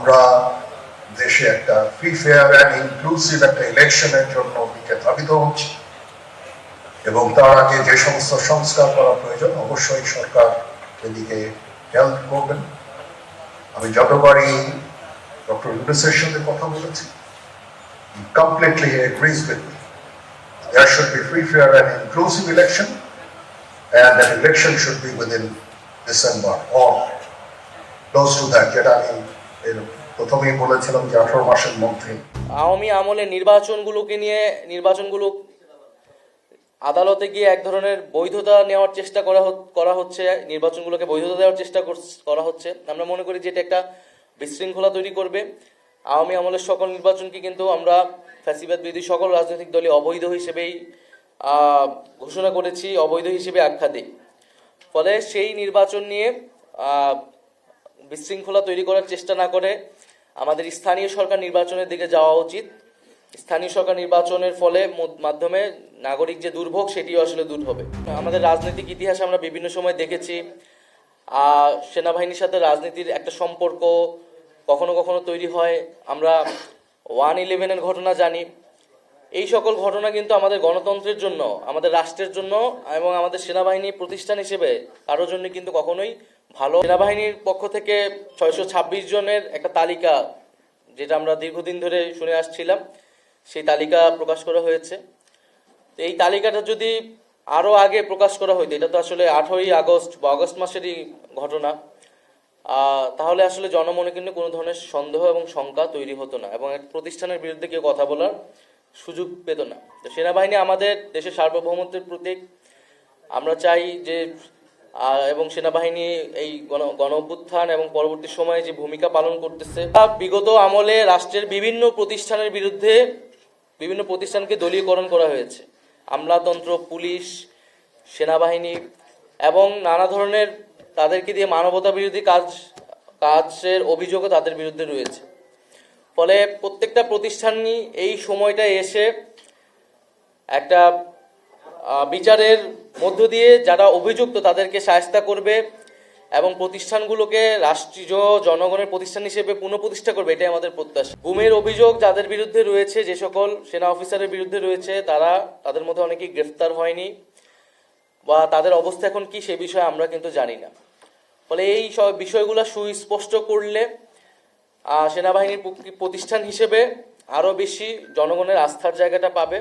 আমরা দেশে একটা ফ্রি ফেয়ার অ্যান্ড ইনক্লুসিভ একটা ইলেকশনের জন্য দিকে ধাবিত হচ্ছি। এবং তার আগে যে সমস্ত সংস্কার করা প্রয়োজন অবশ্যই সরকার এদিকে হেল্প করবেন। আমি যতবারই ডক্টর ইউনুসের সাথে কথা বলেছি completely agrees with me. There should be free, fair and inclusive election and that election should be within December or close to that এর প্রথমেই বলেছিলাম যে আঠারো মাসের মধ্যে আওয়ামী আমলে নির্বাচনগুলোকে নিয়ে, নির্বাচনগুলো আদালতে গিয়ে এক ধরনের বৈধতা নেওয়ার চেষ্টা করা করা হচ্ছে, নির্বাচনগুলোকে বৈধতা দেওয়ার চেষ্টা করা হচ্ছে। আমরা মনে করি যে এটা একটা বিশৃঙ্খলা তৈরি করবে। আওয়ামী আমলের সকল নির্বাচনকে কিন্তু আমরা ফ্যাসিবাদ বিরোধী সকল রাজনৈতিক দলই অবৈধ হিসেবেই ঘোষণা করেছি, অবৈধ হিসেবে আখ্যা দিই। ফলে সেই নির্বাচন নিয়ে বিশৃঙ্খলা তৈরি করার চেষ্টা না করে আমাদের স্থানীয় সরকার নির্বাচনের দিকে যাওয়া উচিত। স্থানীয় সরকার নির্বাচনের ফলে মাধ্যমে নাগরিক যে দুর্ভোগ, সেটিও আসলে দূর হবে। আমাদের রাজনৈতিক ইতিহাসে আমরা বিভিন্ন সময় দেখেছি। সেনাবাহিনীর সাথে রাজনীতির একটা সম্পর্ক কখনো কখনো তৈরি হয়। আমরা ওয়ান ইলেভেনের ঘটনা জানি। এই সকল ঘটনা কিন্তু আমাদের গণতন্ত্রের জন্য, আমাদের রাষ্ট্রের জন্য এবং আমাদের সেনাবাহিনী প্রতিষ্ঠান হিসেবে কারোর জন্য কিন্তু কখনোই ভালো। সেনাবাহিনীর পক্ষ থেকে ছয়শো ছাব্বিশ জনের একটা তালিকা, যেটা আমরা দীর্ঘদিন ধরে শুনে আসছিলাম, সেই তালিকা প্রকাশ করা হয়েছে। তো এই তালিকাটা যদি আরও আগে প্রকাশ করা হইতো, এটা তো আসলে আঠারোই আগস্ট বা আগস্ট মাসেরই ঘটনা তাহলে আসলে জনমনে কিন্তু কোনো ধরনের সন্দেহ এবং শঙ্কা তৈরি হতো না এবং এক প্রতিষ্ঠানের বিরুদ্ধে কেউ কথা বলার সুযোগ পেত না। তো সেনাবাহিনী আমাদের দেশের সার্বভৌমত্বের প্রতীক। আমরা চাই যে এবং সেনাবাহিনী এই গণ গণ এবং পরবর্তী সময়ে যে ভূমিকা পালন করতেছে বিগত আমলে রাষ্ট্রের বিভিন্ন প্রতিষ্ঠানের বিরুদ্ধে বিভিন্ন প্রতিষ্ঠানকে দলীয়করণ করা হয়েছে। আমলাতন্ত্র, পুলিশ, সেনাবাহিনী এবং নানা ধরনের তাদেরকে দিয়ে মানবতা বিরোধী কাজ, কাজের অভিযোগও তাদের বিরুদ্ধে রয়েছে। ফলে প্রত্যেকটা প্রতিষ্ঠানই এই সময়টায় এসে একটা বিচারের মধ্য দিয়ে যারা অভিযুক্ত তাদেরকে সায়স্তা করবে এবং প্রতিষ্ঠানগুলোকে রাষ্ট্রীয় জনগণের প্রতিষ্ঠান হিসেবে পুনঃপ্রতিষ্ঠা করবে, এটাই আমাদের প্রত্যাশা। গুমের অভিযোগ যাদের বিরুদ্ধে রয়েছে, যে সকল সেনা অফিসারের বিরুদ্ধে রয়েছে, তারা তাদের মধ্যে অনেকেই গ্রেফতার হয়নি বা তাদের অবস্থা এখন কি সে বিষয়ে আমরা কিন্তু জানি না। ফলে এই সব বিষয়গুলো সুস্পষ্ট করলে সেনাবাহিনীর প্রতিষ্ঠান হিসেবে আরও বেশি জনগণের আস্থার জায়গাটা পাবে।